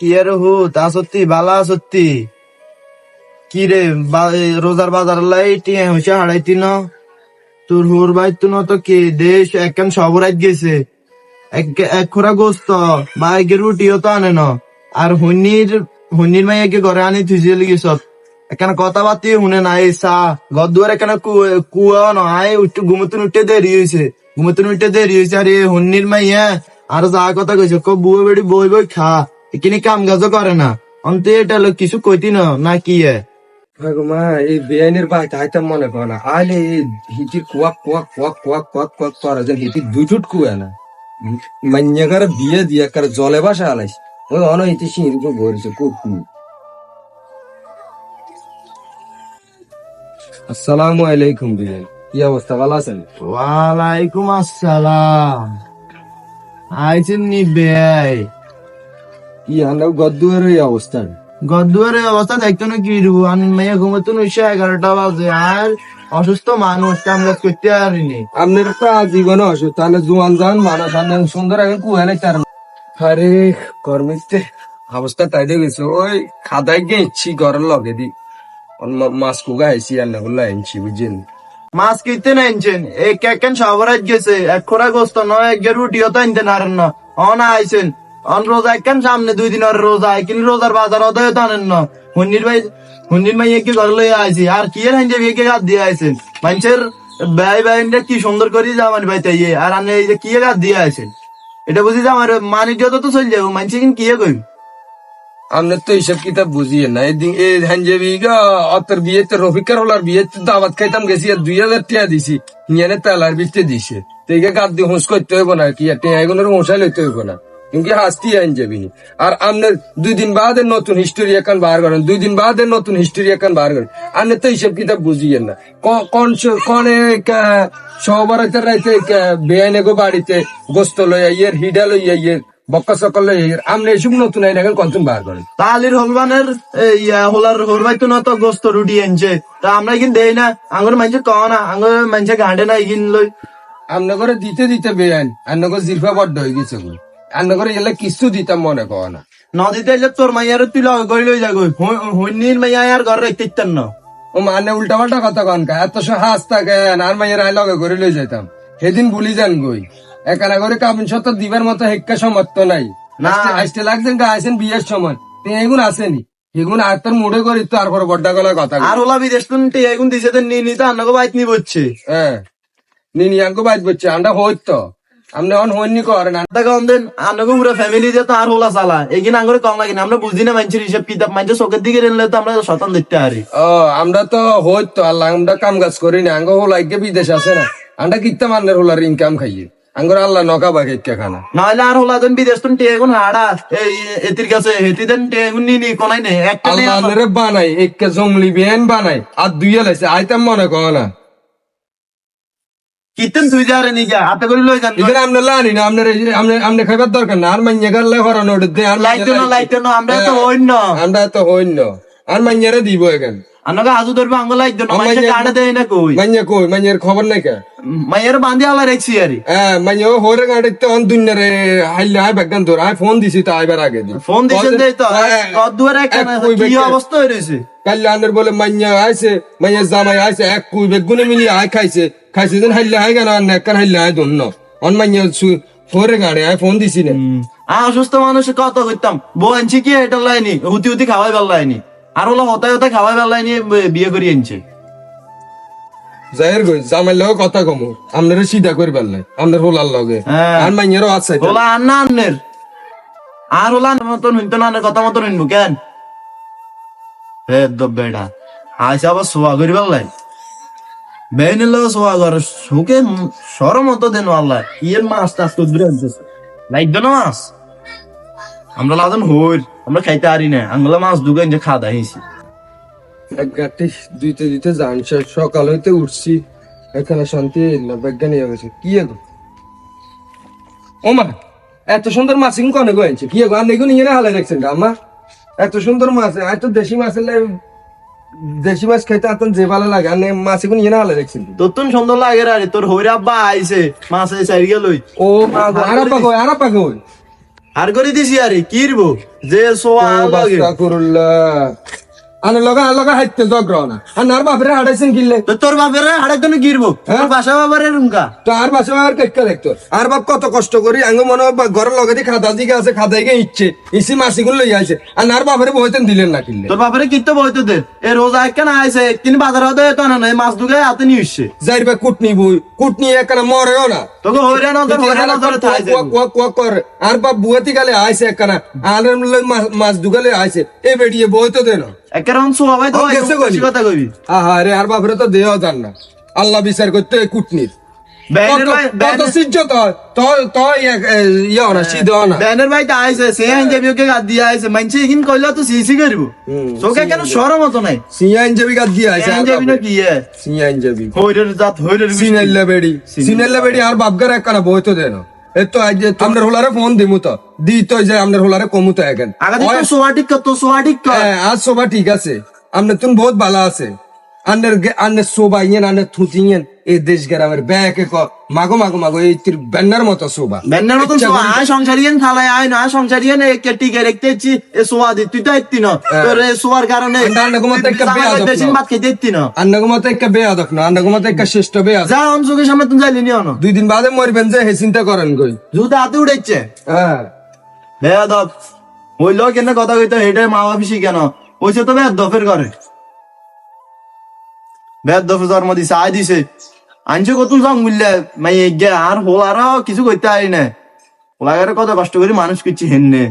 কি আর হু তা সত্যি, বালা সত্যি। কি রে রোজার বাজার লাই টিয়া হইছে হারাইতি ন। তোর হুর ভাই তো তো কি? দেশ একখান সবরাত গেছে। এক এক খোরা গোস্ত বা এক রুটিও তো আনে ন। আর হুনির হুনির মাইয়াকে ঘরে আনি থুইছিল গেছ এখানে কথা বাতি শুনে না, এই চা। ঘর দুয়ার এখানে কুয়া নয় উঠতে ঘুমতুন উঠতে দেরি হয়েছে ঘুমতুন উঠতে দেরি হয়েছে আর, হুনির মাইয়া, আর যা কথা কইছে, ক, বুয়ে বেড়ি বই বই খা। এখানে কাম কাজও করে না। অন্ত এটা লোক কিছু কইতি না না কি মা এই বেআইনের বাই তাইতাম মনে কর না। আলে এই হিটির কুয়াক কুয়াক কুয়াক কুয়াক কুয়াক কুয়াক করে যে হিটির দুই টুট কুয়া না মান্যাকার বিয়ে দিয়ে কার জলে বাসা আলাইস ওই অন হিটি সিঁড়ি ভরেছে কুকু আসসালামু আলাইকুম বিয়ান। কি অবস্থা ভালো আছেন? ওয়ালাইকুম আসসালাম। আইছেন নি বেয়াই? আন্দাও গদ্দুয়ের এই অবস্থা। গদুয়ারের অবস্থা দেখতো না কি রু আমি মেয়ে ঘুমতো উনিশশো এগারোটা বাজে। আর অসুস্থ মানুষ কাম কাজ করতে পারিনি। আপনার তো জীবনে অসুখ তাহলে জোয়ান জান মানুষ সুন্দর এখন কুয়া নাই তার। আরে কর্মিতে অবস্থা তাই দেখেছে ওই খাদাই গেছি ঘরের লগে দি। মাছ কুগা আইসি আর না বললা আনছি বুঝছেন? মাছ কিনতে না আনছেন এই কেকেন সবরাজ গেছে এক খোরা গোস্ত নয় এক রুটিও তো আনতে না। অন আইছেন। অন রোজা একখান সামনে দুই দিন রোজা কিন্তু রোজার বাজার অদয় তো আনেন না। হুন্নির ভাই হুন্নির মাই কি ঘর লইয়া আইছি। আর কি এর হাঞ্জে বিয়ে হাত দিয়ে আইছেন মানুষের ব্যয় ব্যয়টা কি সুন্দর করে জামানি ভাই তাই আর আপনি এই যে কি হাত দিয়ে আইছেন এটা বুঝি আমার মানিজ্য তো চল যাব মানুষ কিন্তু কি কইব? আপনার তো এইসব কিতাব বুঝিয়ে না। এদিন এই হাঞ্জে বিঘা অতর বিয়েতে রফিকার হলার বিয়েতে দাওয়াত খাইতাম গেছি, আর দুই হাজার টিয়া দিছি। নিয়ে তেলার বিচতে দিছে। তো এইকে গাদ দিয়ে হুঁস করতে হইব না কি টিয়া এগুলোর মশাই লইতে হইব না। কিন্তু হাসতি আইন যাবি আর দুই দিন বাদে নতুন হিস্টোরি এখন বার করেন দুই দিন বাদে নতুন হিস্টোরি এখন বার করেন। আপনি তো এইসব কিতাব বুঝিয়ে না। ক- কোন স- কোন সহবারতের রাইতে বেআইনে গো বাড়িতে গোস্ত লইয়া ইয়ের হিডা লই ইয়ের বক্কা সকল লইয়া ইয়ের আপনি এসব নতুন আইন এখন কখন বার করেন? তালির হলবানের ইয়া হোলার হরবাই তো না তো গোস্ত রুটি আনছে। তা আমরা কিন্তু দেই না। আঙ্গুর মানুষে কও না আঙ্গুর মানুষে গাঁডে না ইগিন লই। আমনে করে দিতে দিতে বেআইন আন্ন করে জিরফা বড্ড হয়ে গেছে গো আন্ন করে এলে কিছু দিতাম মনে কর না। নদীতে এলে তোর মাইয়ার তুই করে লই যাগো। হইনির মাইয়া আর ঘরে রাখতে ইত্যান না। ও মানে উল্টা পাল্টা কথা কন কা এত সব হাস থাকে আর মাইয়ের আই লগে করে লই যাইতাম। সেদিন ভুলি যান গই। একানা করে কাবিন সত্য দিবার মতো হেক্কা সমর্থ নাই। না। না আসতে লাগছেন গা আইসেন বিয়ের সময়। তুই এগুন আসেনি। এগুন আর তোর মুড়ে করি তো আর পরে বড্ডা গলা কথা। আর ওলা বিদেশ তো এগুন দিছে তো নি নি তো আন্নগো বাইত নি বচ্ছে হ্যাঁ। নিনি আঙ্কু বাইত বলছে আমরা হইত। আপনি অন হইনি করেন টাকা অন্দেন আন্নগো পুরো ফ্যামিলি যে তো আর হোলা চালা। এগিন আঙ্গুরে কম লাগে না? আমরা বুঝি না মানুষের হিসাব কিতাব মানুষের চোখের দিকে রেনলে তো আমরা শতান দেখতে ও আমরা তো হইত তো আল্লাহ আমরা কাম কাজ করি না। আঙ্গ হোলাইকে বিদেশ আছে না। হোলার ইনকাম খাইয়ে। আঙ্গর আল্লাহ নকা বাগে খানা। আর হোলা দেন বিদেশ হাড়া। এতির কাছে হেতি দেন নি কোনাই একটা আল্লাহ। রে বানাই একে জঙ্গলি বেন বানাই। আর দুইয়া লাইছে আইতাম মনে কর না। কিতেন তুই যা রে নিগা হাতে করে লই যান। আমরা লানি না আপনার আপনি আপনি খাইবার দরকার না। আর মাইয়া গালে হরানো দে আর লাইতো না লাইতো। না আমরা তো হইন আমরা তো হইন আর মাইয়ারে দিব এখন। আনগা আজু ধরবে আঙ্গ লাইতো না আমার মাইছে যে- কাটে দেই না কই? মাইয়া কই? মাইয়ার খবর নাই কে? মাইয়ের আলা রেখছি আরি। হ্যাঁ মাইয়া হরে গাড়ি তো অন দুনিয়ারে হাইলে বেগান ধর। আই ফোন দিছি তো আইবার আগে দি। ফোন দিছেন দেই তো হ্যাঁ, এক কই কি অবস্থা হই রইছে? কল্যাণের বলে মাইয়া আইছে মাইয়া জামাই আইছে এক কুই বেগুনে মিলি আই খাইছে। খাইছে যেন হাইলে আই গান আর হাইলে আই দন্ন অন মাইয়া ফোরে গাড়ি আই ফোন দিছি না আ অসুস্থ মানুষ কত করতাম বউ আনছি কি এটা লাইনি হুতি হুতি খাওয়াই বেলাইনি আর ওলা হতাই হতাই খাওয়াই বেলাইনি বিয়ে করি আনছে জাহের গই জামাই লগে কথা কমু আপনারা সিধা করে পারলাই আপনার হোলার লগে। আর মাইয়ারও আছে ওলা আর না আন্নের আর ওলা মতন হইতো না আন্নের কথা মতন হইনবো কেন হে বেটা আইসা আবার সোয়া করি বেলাই বেইন লো সোয়া কর সুকে সরম মতো দেন আল্লাহ ইয়ে মাছ টাছ তো দূরে আনতেছে লাইট না মাছ আমরা লাদন হইর আমরা খাইতে পারি না আঙ্গুলা মাছ দুগান যে খাওয়া দাইছি এক গাটি দুইতে দিতে যান সকাল হইতে উঠছি এখানে শান্তি না বিজ্ঞানী হয়ে গেছে কি এগো ওমা এত সুন্দর মাছ ইন কনে গয়েছে কি এগো আর নেগুন ইয়ে হালে দেখছেন আমার এত সুন্দর মাছ আর তো দেশি মাছ হলে দেশি মাছ খাইতে আতন যে ভালো লাগে আর নে- মাছ এখন ইয়ে হলে দেখছি তোর তুন সুন্দর লাগে রে তোর হইরা আব্বা আইছে মাছ এই সাইড গেলই ও আর আপা কই আর কই? আর করে দিছি আরে কি রবো যে সোয়া লাগে। আস্তাগফিরুল্লাহ আনে লগা লগা হাইতে জগ্র না। আর নার বাপরে হাড়াইছেন কিনলে তো তোর বাপের হাড়ে তো গিরবো। তোর বাসা বাবার রুমকা। তো আর বাসা আর কেকা দেখতো আর বাপ কত কষ্ট করি আঙ্গ মনে হয় ঘরের লগে খাদা দিকে আছে খাদাই গে ইচ্ছে। ইসি মাসি গুলো লই আইছে। আর নার বাপরে বইতেন দিলেন না কিনলে তোর বাপের কিত্তো বইতো দে? এ রোজা একখান আইছে তিনি বাজার হতে তো না এই মাছ দুগে হাতে নিয়ে কুটনি বই কুটনি একখানা মরেও না। তোকে হইরা নজর হইরা নজর থাইছে। কুয়াক কুয়াক কুয়াক করে। আর বাপ বুয়াতি গালে আইছে একখানা আর লই মা- মাছ দুগালে আইছে। এ বেডিয়ে বইতো দেন একেরকম সোয়া ভাই তো গেছে গলি। কথা কইবি। আহা রে আর বাপরে তো দেহ জান না। আল্লাহ বিচার করতে কুটনির। তো তো ইয়ে তো তো আর বাপগার একখানা বইতো দেন এ তো আজ আপনার হোলারে ফোন দিমু তো। দি তো যে হোলারে কমু তো এখন আগে তো সোয়া ঠিক তো সোয়া ঠিক হ্যাঁ, আজ ঠিক আছে। আপনার তুমি বহুত ভালো আছে। আন্নের আন্নের সোবা ইয়েন আন্নের থুতি ইয়েন এই দেশ গ্রামের ব্যাকে ক মাগো মাগো মাগো এই তির ব্যান্নার মতো সোবা ব্যানের মতন সোয়া আয় সংসারিয়েন থালায় আয় না সংসারিয়েন একে টিকে রেখতেছি এ সোয়া দি তুই তো এত্তি না তোর এ সোয়ার কারণে একটা দেশিন না। ভাত খেতে না আন্নাগো মতো একটা বেয়াদক না আন্নাগো মতো একটা শ্রেষ্ঠ বেয়াদক যা সামনে তুমি যাইলি নি অন দুই দিন বাদে মরবেন যে হে চিন্তা করেন গই জুতা হাতে উড়াইছে হ্যাঁ বেয়াদব হইল কেন কথা কইতো হেডে মা বাপিসি কেন ওইছে তো বেদ দফের করে বেদ দফে জন্ম দিছে আয় দিছে। আনছে কত জং বুঝলে মাই আর হোল আর কিছু করতে আই না ওলাগারে কত কষ্ট করে মানুষ করছি হেননে